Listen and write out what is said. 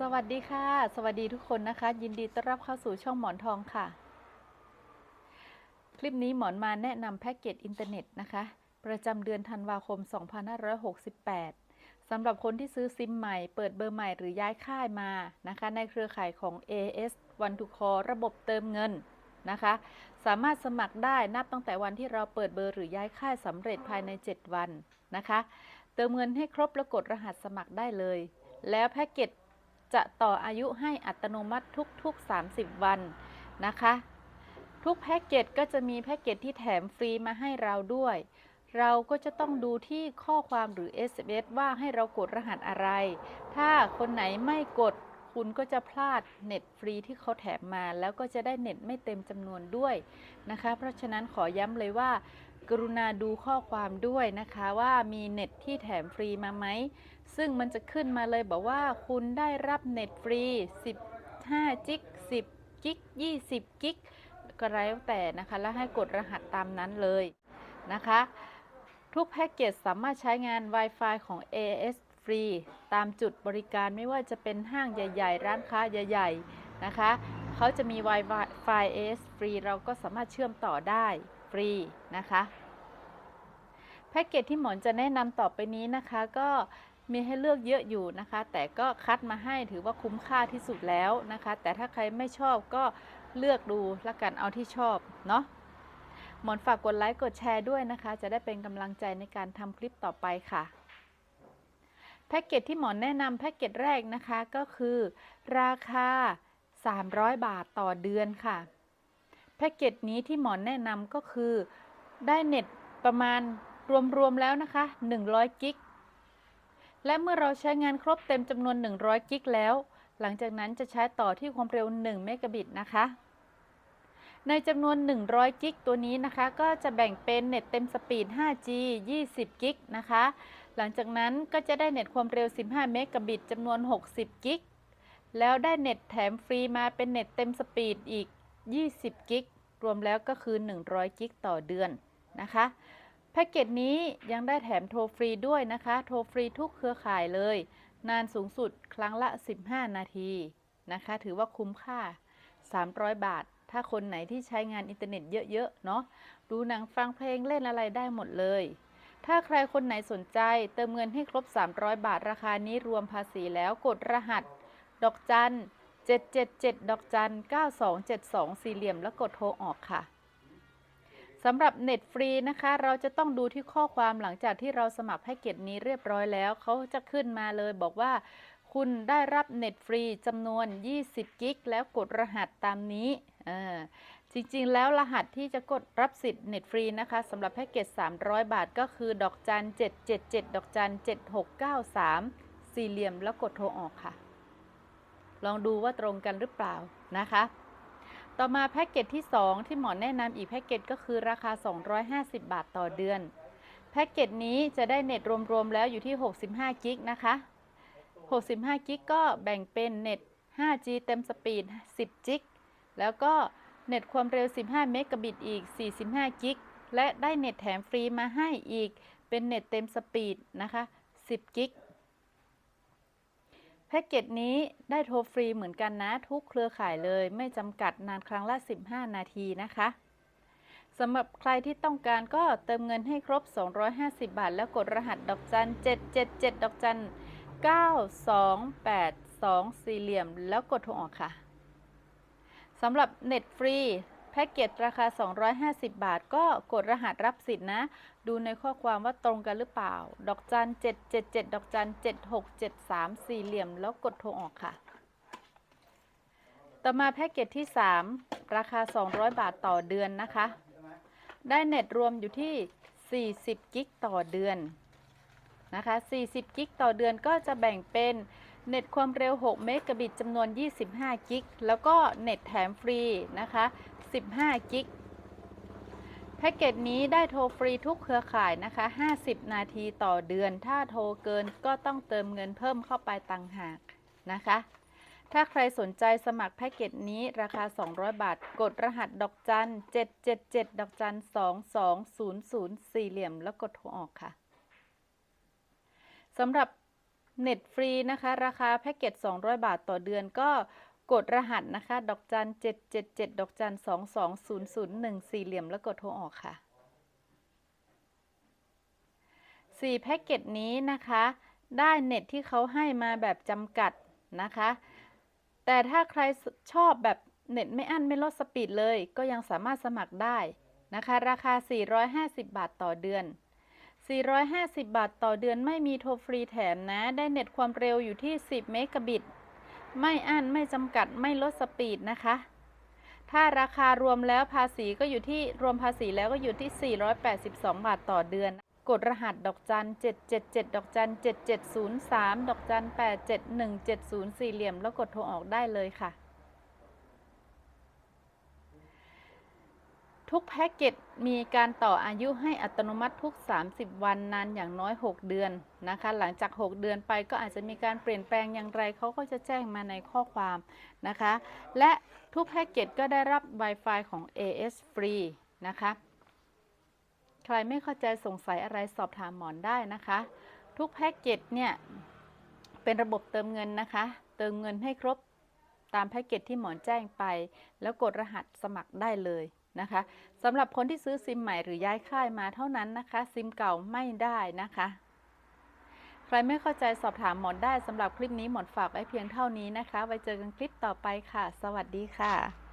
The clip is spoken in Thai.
สวัสดีค่ะ สวัสดีทุกคนนะคะ ยินดีต้อนรับเข้าสู่ช่องหมอนทองค่ะ คลิปนี้หมอนมาแนะนำแพ็กเกจอินเทอร์เน็ตนะคะ ประจำเดือนธันวาคม 2568สำหรับคนที่ซื้อซิมใหม่ เปิดเบอร์ใหม่หรือย้ายค่ายมานะคะ ในเครือข่ายของ AS One to Call ระบบเติมเงินนะคะ สามารถสมัครได้นับตั้งแต่วันที่เราเปิดเบอร์หรือย้ายค่ายสำเร็จภายใน 7 วันนะคะ เติมเงินให้ครบแล้วกดรหัสสมัครได้เลย แล้วแพ็กเกจ จะต่ออายุให้อัตโนมัติทุก ๆ 30 วันนะคะ ทุกแพ็กเกจก็จะมีแพ็กเกจที่แถมฟรีมาให้เราด้วย เราก็จะต้องดูที่ข้อความหรือ SMS ว่าให้เรากดรหัสอะไร ถ้าคนไหนไม่กดคุณก็จะพลาดเน็ตฟรีที่เขาแถมมา แล้วก็จะได้เน็ตไม่เต็มจำนวนด้วยนะคะ เพราะฉะนั้นขอย้ำเลยว่า กรุณาดูข้อความด้วยนะคะว่ามีเน็ตที่แถมฟรีมาไหม ซึ่งมันจะขึ้นมาเลยบอกว่าคุณได้รับเน็ตฟรี 15 จิก 10กิก 20กิก ก็แล้วแต่นะคะ แล้วให้กดรหัสตามนั้นเลยนะคะ ทุกแพ็กเกจสามารถใช้งาน Wi-Fi ของ AS ฟรี ตามจุดบริการไม่ว่าจะเป็นห้างใหญ่ ๆ ร้านค้าใหญ่ ๆ นะคะ เขาจะมี Wi-Fi AS ฟรี เราก็สามารถเชื่อมต่อได้ รีนะคะแพ็กเกจที่หมอนจะแนะนำต่อไปนี้นะคะก็มีให้เลือกเยอะอยู่นะคะ แต่ก็คัดมาให้ถือว่าคุ้มค่าที่สุดแล้วนะคะ แต่ถ้าใครไม่ชอบก็เลือกดูละกันเอาที่ชอบเนาะหมอนฝากกดไลค์กดแชร์ด้วยนะคะ จะได้เป็นกำลังใจในการทำคลิปต่อไปค่ะ แพ็กเกจที่หมอนแนะนำแพ็กเกจแรกนะคะก็คือ ราคา 300 บาทต่อเดือนค่ะ พ็กเกจนี้ที่หมอนแนะนำก็คือ ได้เน็ตประมาณรวมๆแล้วนะคะ 100 กิก และเมื่อเราใช้งานครบเต็มจำนวน 100 กิกแล้ว หลังจากนั้นจะใช้ต่อที่ความเร็ว 1 เมกะบิตนะคะ ในจำนวน 100 กิกตัวนี้นะคะ ก็จะแบ่งเป็นเน็ตเต็มสปีด 5G 20 กิกนะคะ หลังจากนั้นก็จะได้เน็ตความเร็ว 15 เมกะบิตจำนวน 60 กิก แล้วได้เน็ตแถมฟรีมาเป็นเน็ตเต็มสปีดอีก 20 กิก รวมแล้วก็คือ 100 กิกต่อเดือนนะคะแพ็กเกจนี้ยังได้แถมโทรฟรีด้วยนะคะ โทรฟรีทุกเครือข่ายเลย นานสูงสุดครั้งละ 15 นาทีนะคะ ถือว่าคุ้มค่า 300 บาท ถ้าคนไหนที่ใช้งานอินเทอร์เน็ตเยอะๆเนาะดูหนังฟังเพลงเล่นอะไรได้หมดเลย ถ้าใครคนไหนสนใจเติมเงินให้ครบ 300 บาทราคานี้รวมภาษีแล้วกดรหัส ดอกจัน 777 ดอกจัน 9272 สี่เหลี่ยมแล้วกดโทรออกค่ะสำหรับเน็ตฟรีนะคะ เราจะต้องดูที่ข้อความหลังจากที่เราสมัครแพ็กเกจนี้เรียบร้อยแล้ว เขาจะขึ้นมาเลยบอกว่า คุณได้รับเน็ตฟรีจำนวน 20 กิกแล้วกดรหัสตามนี้จริง ๆ แล้วรหัสที่จะกดรับสิทธิ์เน็ตฟรีนะคะสำหรับแพ็กเกจ 300 บาทก็คือ ดอกจัน 777 ดอกจัน 7693 สี่เหลี่ยมแล้วกดโทรออกค่ะ ลองดูว่าตรงกันหรือเปล่านะคะ ต่อมาแพ็กเกจที่ 2 ที่หมอแนะนำอีกแพ็กเกจก็คือราคา 250 บาทต่อเดือน แพ็กเกจนี้จะได้เน็ตรวมๆแล้วอยู่ที่ 65 กิกนะคะ 65 กิกก็แบ่งเป็นเน็ต 5G เต็มสปีด 10 จิก แล้วก็เน็ตความเร็ว 15 เมกะบิตอีก 45 กิก และได้เน็ตแถมฟรีมาให้อีก เป็นเน็ตเต็มสปีดนะคะ 10 กิก พ็กเกจนี้ได้โทรฟรีเหมือนกันนะ ทุกเครือข่ายเลยไม่จำกัดนานครั้งละ 15 นาทีนะคะสำหรับใครที่ต้องการก็เติมเงินให้ครบ 250 บาท แล้วกดรหัสดอกจัน 777 ดอกจัน 9282 สี่เหลี่ยม แล้วกดโทรออกค่ะสำหรับเน็ตฟรี แพ็กเกจราคา 250 บาท ก็กดรหัสรับสิทธิ์นะ ดูในข้อความว่าตรงกันหรือเปล่า ดอกจัน 777 ดอกจัน 7673 สี่เหลี่ยม แล้วกดโทรออกค่ะ ต่อมาแพ็กเกจที่ 3 ราคา 200 บาทต่อเดือนนะคะ ได้เน็ตรวมอยู่ที่ 40 กิกต่อเดือนนะคะ 40 กิกต่อเดือนก็จะแบ่งเป็นเน็ตความเร็ว 6 เมกะบิตจำนวน 25 กิก แล้วก็เน็ตแถมฟรีนะคะ 15 กิก แพ็กเกจนี้ได้โทรฟรีทุกเครือข่ายนะคะ 50 นาทีต่อเดือน ถ้าโทรเกินก็ต้องเติมเงินเพิ่มเข้าไปต่างหากนะคะ ถ้าใครสนใจสมัครแพ็กเกจนี้ราคา 200 บาท กดรหัสดอกจัน 777 ดอกจัน 2200 สี่เหลี่ยมแล้วกดโทรออกค่ะสำหรับเน็ตฟรีนะคะ ราคาแพ็กเกจ 200 บาทต่อเดือนก็ กดรหัสนะคะ ดอกจัน777ดเจ็ดเจ็ดดอกจัน220001สี่เหลี่ยมแล้วกดโทรออกค่ะ4แพ็กเกจนี้นะคะ ได้เน็ตที่เขาให้มาแบบจำกัดนะคะ แต่ถ้าใครชอบแบบเน็ตไม่อั้นไม่ลดสปีดเลย ก็ยังสามารถสมัครได้นะคะ ราคา 450 บาทต่อเดือน 450 บาทต่อเดือนไม่มีโทรฟรีแถมนะ ได้เน็ตความเร็วอยู่ที่ 10 เมกะบิต ไม่อั้นไม่จำกัดไม่ลดสปีดนะคะ ถ้าราคารวมแล้วภาษีก็อยู่ที่รวมภาษีแล้วก็อยู่ที่ 482 บาทต่อเดือน กดรหัสดอกจัน 777 ดอกจัน 7703 ดอกจัน 871704 เหลี่ยมแล้วกดโทรออกได้เลยค่ะ ทุกแพ็กเกจมีการต่ออายุให้อัตโนมัติทุก 30 วันนานอย่างน้อย 6 เดือนนะคะ หลังจาก 6 เดือนไปก็อาจจะมีการเปลี่ยนแปลงอย่างไรเขาก็จะแจ้งมาในข้อความนะคะ และทุกแพ็กเกจก็ได้รับ Wi-Fi ของ AS ฟรีนะคะ ใครไม่เข้าใจสงสัยอะไรสอบถามหมอนได้นะคะ ทุกแพ็กเกจเนี่ยเป็นระบบเติมเงินนะคะ เติมเงินให้ครบตามแพ็กเกจที่หมอนแจ้งไป แล้วกดรหัสสมัครได้เลย นะคะสำหรับคนที่ซื้อซิมใหม่หรือย้ายค่ายมาเท่านั้นนะคะ ซิมเก่าไม่ได้นะคะ ใครไม่เข้าใจสอบถามหมอนได้สำหรับคลิปนี้หมอนฝากไว้เพียงเท่านี้นะคะ ไว้เจอกันคลิปต่อไปค่ะ สวัสดีค่ะ